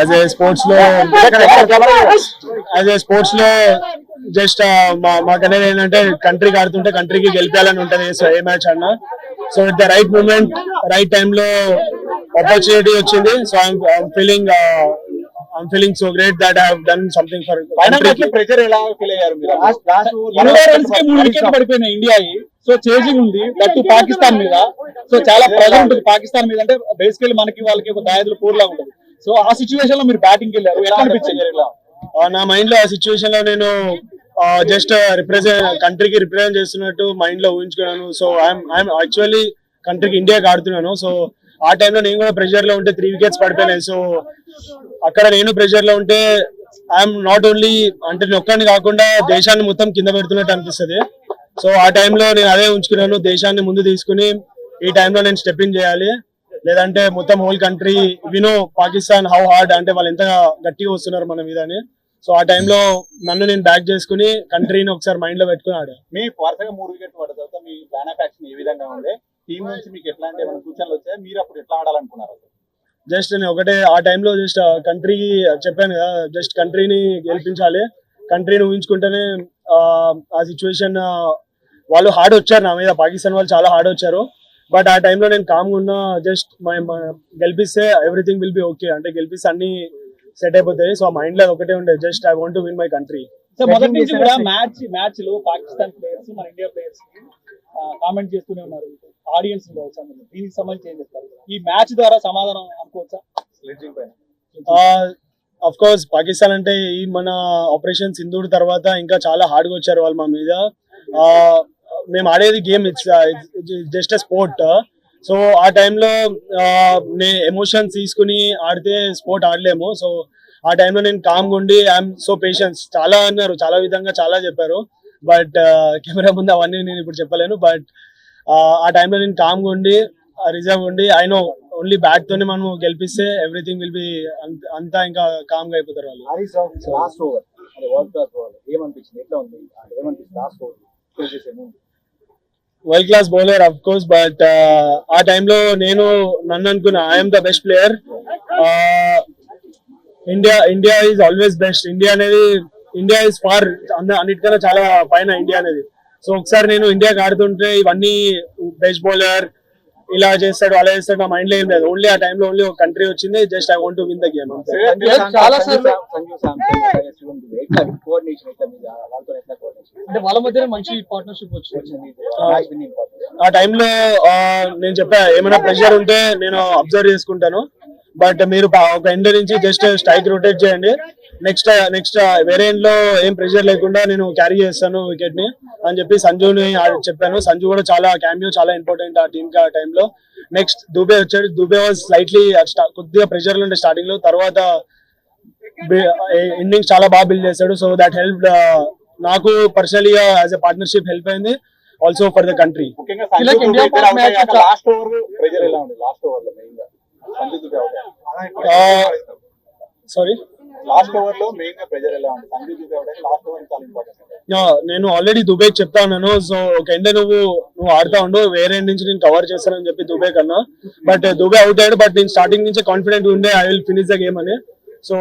As a స్పోర్ట్స్లో as a స్పోర్ట్స్లో just మాకనేది ఏంటంటే కంట్రీకి ఆడుతుంటే కంట్రీకి గెలిపాలని ఉంటది సో ఏ మ్యాచ్ అన్నా so it the right moment right time లో ఆపర్చునిటీ వచ్చింది. So I'm feeling I'm feeling so great that I done something for pressure ఎలా ఫీల్ అయ్యారు మూడు వికెట్లు పడిపోయినాయి ఇండియా సో చేజింగ్ ఉంది. దట్టు పాకిస్తాన్ మీద. సో చాలా ప్రెజర్ ఉంటుంది పాకిస్తాన్ మీద అంటే బేసికల్లీ మనకి వాళ్ళకి ఒక దాయదులు పూర్లా ఉంటుంది. సో ఆ సిచ్యువేషన్లో మీరు బ్యాటింగ్ వెళ్ళారు ఎలా అనిపించింది? నా మైండ్లో ఆ సిచ్యువేషన్లో నేను జస్ట్ రిప్రజెంట్ కంట్రీకి రిప్రజెంట్ చేస్తున్నట్టు మైండ్లో ఊహించుకున్నాను. సో ఐఎమ్ యాక్చువల్లీ కంట్రీకి ఇండియాకి ఆడుతున్నాను. సో ఆ టైంలో నేను కూడా ప్రెషర్లో ఉంటే త్రీ వికెట్స్ పడిపోయినాయి సో అక్కడ నేను ప్రెషర్లో ఉంటే ఐఎమ్ నాట్ ఓన్లీ అంటే ఒక్కడిని కాకుండా దేశాన్ని మొత్తం కింద పెడుతున్నట్టు అనిపిస్తుంది. సో ఆ టైంలో నేను అదే ఉంచుకున్నాను. దేశాన్ని ముందు తీసుకుని ఈ టైంలో నేను స్టెప్ ఇన్ చేయాలి. లేదంటే మొత్తం హోల్ కంట్రీ వినో పాకిస్తాన్ హౌ హార్డ్ అంటే వాళ్ళు ఎంత గట్టిగా వస్తున్నారు మన మీద అని. సో ఆ టైంలో నన్ను నేను బ్యాక్ చేసుకుని కంట్రీని ఒకసారి మైండ్లో పెట్టుకుని మీ వరుసగా మూడు వికెట్లు పడ్డ తర్వాత మీ ప్లాన్ ఆఫ్ యాక్షన్ ఏ విధంగా ఉంది? టీం నుంచి మీకు ఎట్లాంటి ఏమైనా సూచనలు వచ్చాయి? మీరు అప్పుడు ఎట్లా ఆడాలనుకున్నారు జస్ట్ నేను ఒకటే ఆ టైంలో జస్ట్ కంట్రీకి చెప్పాను కదా జస్ట్ కంట్రీని గెలిపించాలి. కంట్రీని ఊహించుకుంటేనే ఆ, ఆ సిచ్యువేషన్ వాళ్ళు హార్డ్ వచ్చారు నా మీద. పాకిస్తాన్ వాళ్ళు చాలా హార్డ్ వచ్చారు. బట్ ఆ టైంలో నేను కామ్గా ఉన్నా జస్ట్ గెలిపిస్తే ఎవ్రీథింగ్ విల్ బి ఓకే అంటే గెలిపిస్తే అన్ని సెట్ అయిపోతాయి. సో ఆ మైండ్లో ఒకటే ఉండే just I want win my country so మొదటి నుంచి కూడా మ్యాచ్ మ్యాచ్లో పాకిస్తాన్ ప్లేయర్స్ మన ఇండియా ప్లేయర్స్ కామెంట్ చేస్తూనే ఉన్నారు. ఆడియన్స్ కావచ్చు. దీనికి సంబంధించి ఏం చెప్తారు? ఈ మ్యాచ్ ద్వారా సమాధానం అనుకోవచ్చా? అఫ్ కోర్స్ పాకిస్తాన్ అంటే ఈ మన ఆపరేషన్ సింధూర్ తర్వాత ఇంకా చాలా హార్డ్గా వచ్చారు వాళ్ళు మా మీద. ఆ, మేము ఆడేది game it's just a sport so ఆ టైంలో నేను ఎమోషన్స్ తీసుకుని ఆడితే స్పోర్ట్ ఆడలేము. సో ఆ టైంలో నేను కామ్గా ఉండి ఐఎమ్ సో పేషెన్స్ చాలా అన్నారు చాలా విధంగా చాలా చెప్పారు. బట్ uh, కెమెరా ముందు అవన్నీ నేను ఇప్పుడు చెప్పలేను. బట్ ఆ టైంలో నేను కామ్గా ఉండి రిజర్వ్ ఉండి ఐ నో ఓన్లీ బ్యాట్ తోనే మనం గెలిపిస్తే ఎవ్రీథింగ్ విల్ బి అంతా ఇంకా కామ్గా అయిపోతారు వాళ్ళు హరీష్ రావు లాస్ట్ ఓవర్ అదే world class bowler of course but ఆ టైంలో నేను నన్ను అనుకున్నా I'm the best player India India is always best India అనేది ఇండియా ఇస్ ఫార్ అన్నిటికన్నా చాలా పైన ఇండియా అనేది. సో ఒకసారి నేను ఇండియాకి ఆడుతుంటే ఇవన్నీ బెస్ట్ బౌలర్ ఇలా చేస్తాడు అలా చేస్తాడు నా మైండ్లో ఏం లేదు. ఓన్లీ ఆ టైంలో ఓన్లీ ఒక కంట్రీ వచ్చింది just I want win the game చాలా సార్లు అంటే వాళ్ళ మధ్యనే మంచి పార్ట్నర్షిప్ వచ్చింది. ఆ. టైంలో నేను చెప్పా ఏమైనా ప్రెషర్ ఉంటే నేను అబ్జర్వ్ చేసుకుంటాను. బట్ మీరు ఒక ఎండ్ నుంచి జస్ట్ స్ట్రైక్ రొటేట్ చేయండి. నెక్స్ట్ నెక్స్ట్ వేరే ఎండ్లో ఏం ప్రెషర్ లేకుండా నేను క్యారీ చేస్తాను వికెట్ని అని చెప్పి సంజుని ఆ- చెప్పాను. సంజు కూడా చాలా క్యామియో చాలా ఇంపార్టెంట్ ఆ టీమ్కి ఆ టైంలో నెక్స్ట్ దుబే వచ్చాడు. దుబే వాజ్ స్లైట్లీ కొద్దిగా ప్రెషర్ ఉండే స్టార్టింగ్లో. తర్వాత ఇన్నింగ్స్ చాలా బాగా బిల్డ్ చేశాడు. సో దట్ హెల్ప్ నాకు personally as a partnership help అయింది. ఆల్సో ఫర్ ద కంట్రీ లో సారీ లాస్ట్ ఓవర్లో మెయిన్గా ప్రెజర్ ఎలా ఉంది? సంజు లాస్ట్ ఓవర్ చాలా ఇంపార్టెంట్ నేను ఆల్రెడీ దుబే చెప్తా ఉన్నాను సో ఒక ఎండ నువ్వు నువ్వు ఆడుతా ఉండు. వేరే నుంచి నేను కవర్ చేస్తానని చెప్పి దుబే కన్నా. బట్ దుబే అవుట్ అయ్యాడు బట్ నేను స్టార్టింగ్ నుంచి కాన్ఫిడెంట్ ఉండే. I will finish the game అని. So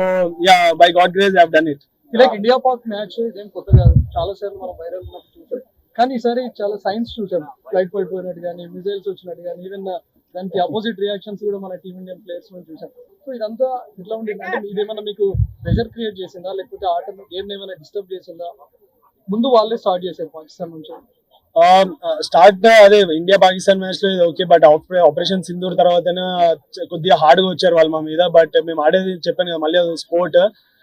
yeah by God grace have done it ఇలా ఇండియా పాక్ మ్యాచ్ ఇదేం కొత్త కాదు. చాలా సార్లు మనం వైరల్ చూసాం. కానీ ఈసారి చాలా సైన్స్ చూసాం. ఫ్లైట్ పడిపోయినట్టు కానీ మిజైల్స్ వచ్చినట్టు కానీ ఈవెన్ దానికి అపోజిట్ రియాక్షన్స్ కూడా మన టీమ్ ఇండియన్ ప్లేయర్స్ నుంచి చూసాం. సో ఇదంతా ఎట్లా ఉండేది. అంటే ఇదేమన్నా మీకు ప్రెషర్ క్రియేట్ చేసిందా? లేకపోతే ఆట గేమ్ ఏమైనా డిస్టర్బ్ చేసిందా? ముందు వాళ్ళే స్టార్ట్ చేశారు పాకిస్తాన్ నుంచి. స్టార్ట్ అదే ఇండియా పాకిస్తాన్ మ్యాచ్లో ఓకే బట్ ఆపరేషన్ సింధూర్ తర్వాత కొద్దిగా హార్డ్గా వచ్చారు వాళ్ళు మా మీద బట్ మేము ఆడేది చెప్పాను కదా మళ్ళీ స్పోర్ట్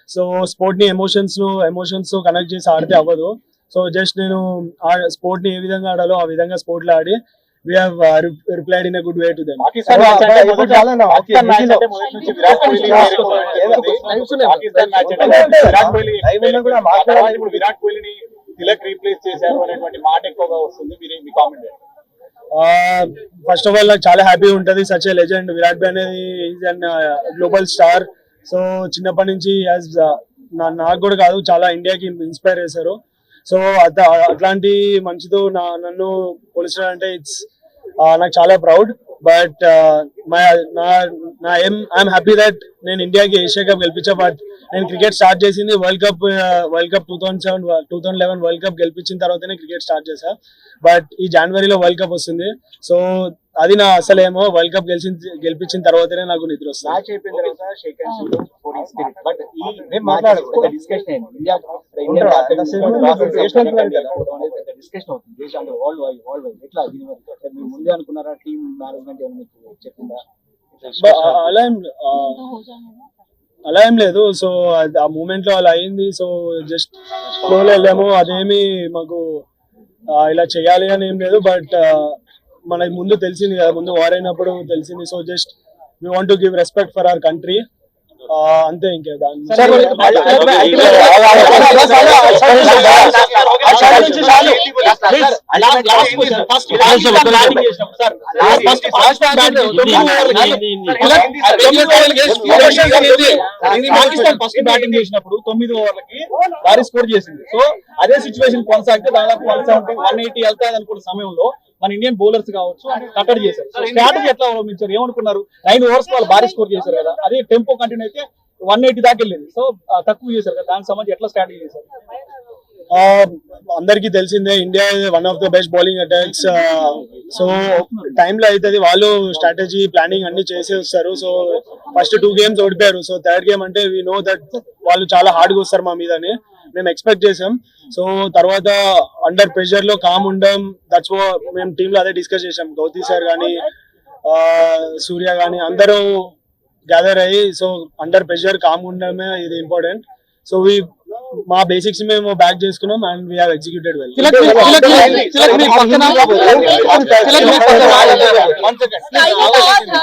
సో స్పోర్ట్ని ఎమోషన్స్ను ఎమోషన్స్తో కనెక్ట్ చేసి ఆడితే అవ్వదు. సో జస్ట్ నేను ఆ స్పోర్ట్ని ఏ విధంగా ఆడాలో ఆ విధంగా స్పోర్ట్లో ఆడి టు దెమ్ పాకిస్తాన్ మ్యాచ్ అంటే మొదట- పాకిస్తాన్ మ్యాచ్ అంటే మొదటి నుంచి విరాట్ కోహ్లీ Lives ఉన్నాయి. పాకిస్తాన్ మ్యాచ్ అంటే విరాట్ కోహ్లీ ఆ తర్వాత ఇప్పుడు విరాట్ కోహ్లీని తిలక్ రీప్లేస్ చేశారు అనేటువంటి మాట ఎక్కువగా వస్తుంది. మీరు మీ కామెంట్ ఫస్ట్ ఆఫ్ ఆల్ నాకు చాలా హ్యాపీ ఉంటది. Such a legend Virat be అనేది is an global star so చిన్నప్పటి నుంచి యాజ్ నాకు కూడా కాదు చాలా ఇండియాకి ఇన్స్పైర్ చేశారు. సో అట్లాంటి మంచితో నా నన్ను పోలిచడం అంటే ఇట్స్ నాకు చాలా ప్రౌడ్ బట్ మై నా నా ఏం ఐఎమ్ హ్యాపీ దట్ నేను ఇండియాకి ఏషియా కప్ గెలిపించా. బట్ నేను క్రికెట్ స్టార్ట్ చేసింది world cup world cup two thousand seven two thousand eleven world cup గెలిపించిన తర్వాతనే క్రికెట్ స్టార్ట్ చేశా. బట్ ఈ జనవరిలో వరల్డ్ కప్ వస్తుంది. సో అది నా అసలేమో వరల్డ్ కప్ గెలిచిన గెలిపించిన తర్వాతనే నాకు నిద్ర అలా ఏం అలా ఏం లేదు. సో ఆ మూమెంట్లో అలా అయింది. సో జస్ట్ వెళ్ళాము. అదేమి మాకు ఇలా చేయాలి అని ఏం లేదు. బట్ మనకి ముందు తెలిసింది కదా ముందు వార్ అయినప్పుడు తెలిసింది so just we want to give respect for our country అంతే ఇంకే దాని పాకిస్తాన్ ఫస్ట్ బ్యాటింగ్ చేసినప్పుడు తొమ్మిది ఓవర్లకి భారీ స్కోర్ చేసింది సో అదే సిచ్యువేషన్ కొనసాగితే దాదాపు వన్ సెవెంటీ వన్ ఎయిటీ వెళ్తాది అనుకున్న సమయంలో మన ఇండియన్ బౌలర్స్ కావచ్చు కట్టడి చేశారు. స్ట్రాటజీ ఎట్లా అవలంబించారు? ఏమనుకున్నారు? నైన్ ఓవర్స్ వాళ్ళు భారీ స్కోర్ చేశారు కదా. అదే టెంపో కంటిన్యూ అయితే వన్ ఎయిటీ దాకా వెళ్ళింది. సో తక్కువ చేశారు కదా. దానికి సంబంధించి ఎట్లా స్ట్రాటజీ చేశారు? అందరికీ తెలిసిందే India one of the best bowling attacks so టైంలో అవుతుంది వాళ్ళు స్ట్రాటజీ ప్లానింగ్ అన్ని చేసే వస్తారు సో ఫస్ట్ టూ గేమ్స్ ఓడిపోయారు. సో థర్డ్ గేమ్ అంటే వీ నో దట్ వాళ్ళు చాలా హార్డ్గా వస్తారు మా మీదని. మేము ఎక్స్పెక్ట్ చేసాం సో తర్వాత అండర్ ప్రెషర్ లో కామ్ ఉండం దట్స్ మేము టీమ్ లో అదే డిస్కస్ చేసాం గౌతీ సార్ కానీ సూర్య కానీ అందరూ గ్యాదర్ అయ్యి సో అండర్ ప్రెషర్ కామ్ ఉండడమే ఇది ఇంపార్టెంట్ సో వి మా బేసిక్స్ మేము బ్యాక్ చేసుకున్నాం and we have executed well Tilak మీ- తిలక్ మీ- తిలక్ మీ పక్కన తిలక్ మీ పక్కన टाइगर कहा था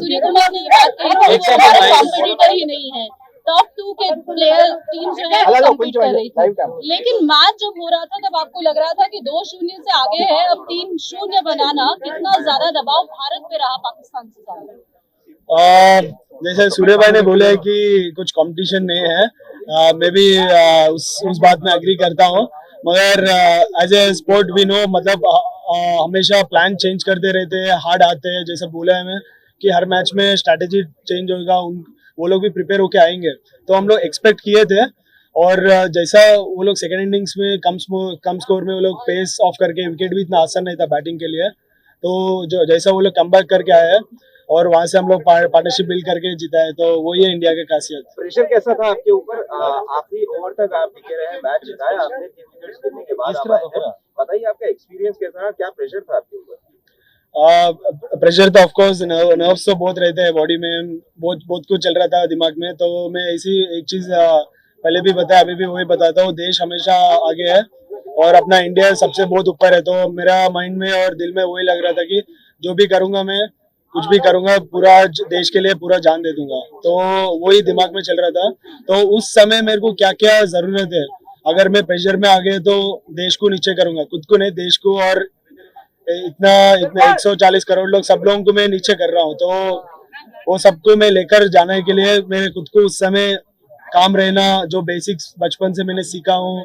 सूर्य कुमार ने ये बात कही थी कि हमारा कॉम्पिटिटर ही नहीं है top two के प्लेयर टीम जो है कम्पीट कर रही थी। लेकिन मैच जब हो रहा था तब आपको लग रहा था कि दो शून्य से आगे है अब तीन शून्य बनाना कितना ज़्यादा दबाव भारत पे रहा पाकिस्तान से ज़्यादा। जैसे सूर्य भाई ने बोले कि कुछ कंपटीशन नहीं है। मैं भी उस उस बात में एग्री करता हूँ। मगर एज ए स्पोर्ट भी नो मतलब आ, आ, हमेशा प्लान चेंज करते रहते हैं हार्ड आते हैं। जैसे बोला है मैं कि हर मैच में स्ट्रैटेजी चेंज होगा उन वो लोग भी प्रिपेयर होके आएँगे। तो हम लोग एक्सपेक्ट किए थे और जैसा वो लोग सेकेंड इनिंग्स में कम कम स्कोर में वो लोग पेस ऑफ़ करके विकेट भी इतना आसान नहीं था बैटिंग के लिए। तो जो जैसा वो लोग कम बैक करके आए हैं और वहाँ से हम लोग पार्टनरशिप बिल्ड करके जीता है तो वही है इंडिया की खासियत। प्रेशर कैसा था आपके ऊपर? आखिरी ओवर तक आप टिके रहे मैच जिताया आपने तीन विकेट गिरने के बाद हैं। बताइए आपका एक्सपीरियंस कैसा रहा? क्या प्रेशर था आपके ऊपर? प्रेशर तो ऑफकोर्स नर्व्स तो बहुत रहते हैं बॉडी में, बहुत बहुत कुछ चल रहा था दिमाग में तो मैं ऐसी एक चीज़ पहले भी बताया, अभी भी वही बताता हूँ, देश हमेशा आगे है और अपना इंडिया सबसे बहुत ऊपर है तो मेरा माइंड में और दिल में वही लग रहा था कि जो भी करूँगा मैं, कुछ भी करूँगा, पूरा देश के लिए पूरा जान दे दूँगा। तो वही दिमाग में चल रहा था तो उस समय मेरे को क्या क्या ज़रूरत है अगर मैं प्रेशर में आ गए तो देश को नीचे करूँगा, खुद को नहीं, देश को और इतना इतना 140 करोड़ लोग सब लोगों को मैं नीचे कर रहा हूँ तो वो सबको मैं लेकर जाने के लिए मेरे खुद को उस समय काम रहना जो बेसिक्स बचपन से मैंने सीखा हूँ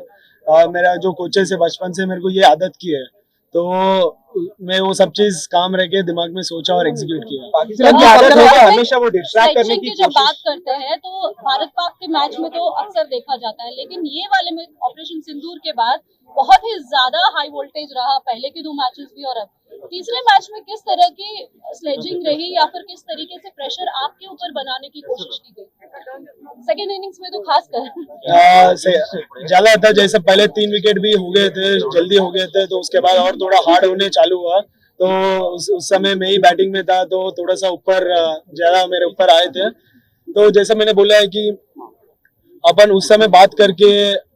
मेरा जो कोचेस है बचपन से मेरे को ये आदत की है तो मैं वो सब चीज़ काम रह के दिमाग में सोचा और एग्जीक्यूट किया। पाकिस्तान की हाँ, आदत हाँ, है कि हाँ, हमेशा वो डिस्ट्रैक्ट करने की की जब बात करते हैं तो भारत पाक के मैच में तो अक्सर देखा जाता है लेकिन ये वाले में ऑपरेशन सिंदूर के बाद बहुत ही ज़्यादा हाई वोल्टेज रहा पहले के दो मैचेस भी और अब। तीसरे मैच में किस तरह की स्लेजिंग रही या फिर किस तरीके से प्रेशर आपके ऊपर बनाने की कोशिश की गई? सेकेंड इनिंग्स में तो खास कर। ज़्यादा था जैसे पहले तीन विकेट भी हो गए थे जल्दी हो गए थे तो उसके बाद और थोड़ा हार्ड होने चालू हुआ। तो उस, उस समय मैं ही बैटिंग में था तो थोड़ा सा ऊपर ज़्यादा मेरे ऊपर आए थे। तो जैसा मैंने बोला है कि अपन उस समय बात करके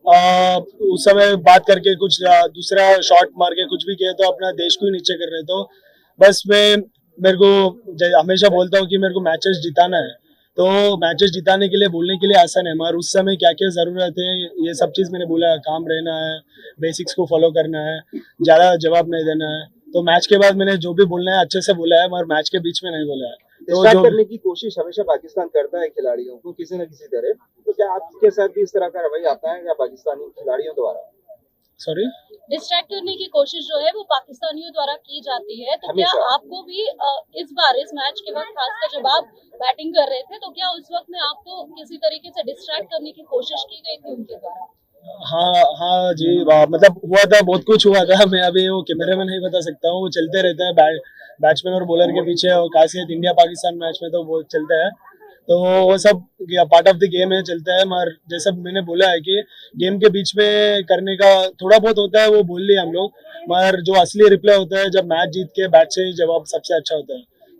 उस समय बात करके कुछ दूसरा शॉट मार के कुछ भी किए तो अपना देश को ही नीचे कर रहे तो बस मैं, मेरे को हमेशा बोलता हूँ कि मेरे को मैचेस जिताना है। तो मैचेस जिताने के लिए, बोलने के लिए आसान है। मगर उस समय क्या क्या ज़रूरत है, ये सब चीज़ मैंने बोला, काम रहना है बेसिक्स को फॉलो करना है, ज़्यादा जवाब नहीं देना है। तो मैच के बाद मैंने जो भी बोलना है, अच्छे से बोला है, मगर मैच के बीच में नहीं बोला है। तो डिस्ट्रैक्ट करने की कोशिश हमेशा पाकिस्तान करता है खिलाड़ियों को किसी न किसी तरह। तो क्या आपके साथ भी इस तरह का रवैया आता है या पाकिस्तानी खिलाड़ियों द्वारा? सॉरी डिस्ट्रैक्ट करने की कोशिश जो है वो पाकिस्तानियों द्वारा की जाती है। तो क्या आपको भी इस बार इस मैच के वक्त खासकर जब आप बैटिंग कर रहे थे तो क्या उस वक्त में आपको किसी तरीके से डिस्ट्रैक्ट करने की कोशिश की गई थी उनके द्वारा? हाँ हाँ जी वाह, मतलब हुआ था बहुत कुछ हुआ था। मैं अभी वो कैमरे में नहीं बता सकता हूँ वो चलते रहते हैं बैट्समैन और बॉलर के पीछे और खासियत इंडिया पाकिस्तान मैच में तो वो चलता है। तो वो सब पार्ट ऑफ़ द गेम है चलता है। मगर जैसा मैंने बोला है कि गेम के बीच में करने का थोड़ा बहुत होता है वो बोल लिया हम लोग। मगर जो असली रिप्लाई होता है जब मैच जीत के बैट से जवाब सबसे अच्छा होता है।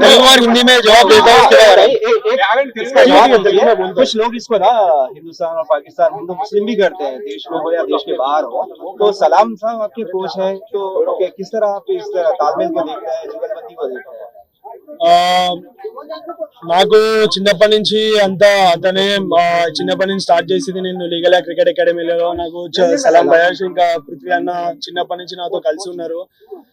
తెలుగు और हिंदी में जवाब देता हूँ उसके बाद इसका जवाब मत दीजिए। कुछ लोग इसको ना हिंदुस्तान और पाकिस्तान हिंदू मुस्लिम भी करते हैं देश में हो या देश के बाहर हो तो सलाम साहब आपके कोच हैं तो कि- किस तरह आप इस तरह तालमेल को देखते हैं जुगलबंदी को देखते हैं ఆ, నాకు చిన్నప్పటి నుంచి అంతా అతనే ఆ, చిన్నప్పటి నుంచి స్టార్ట్ చేసింది నేను లీగల్ క్రికెట్ అకాడమీలో నాకు చ- సలాం భయాష్ ఇంకా పృథ్వీ అన్న చిన్నప్పటి నుంచి నాతో కలిసి ఉన్నారు ఆ,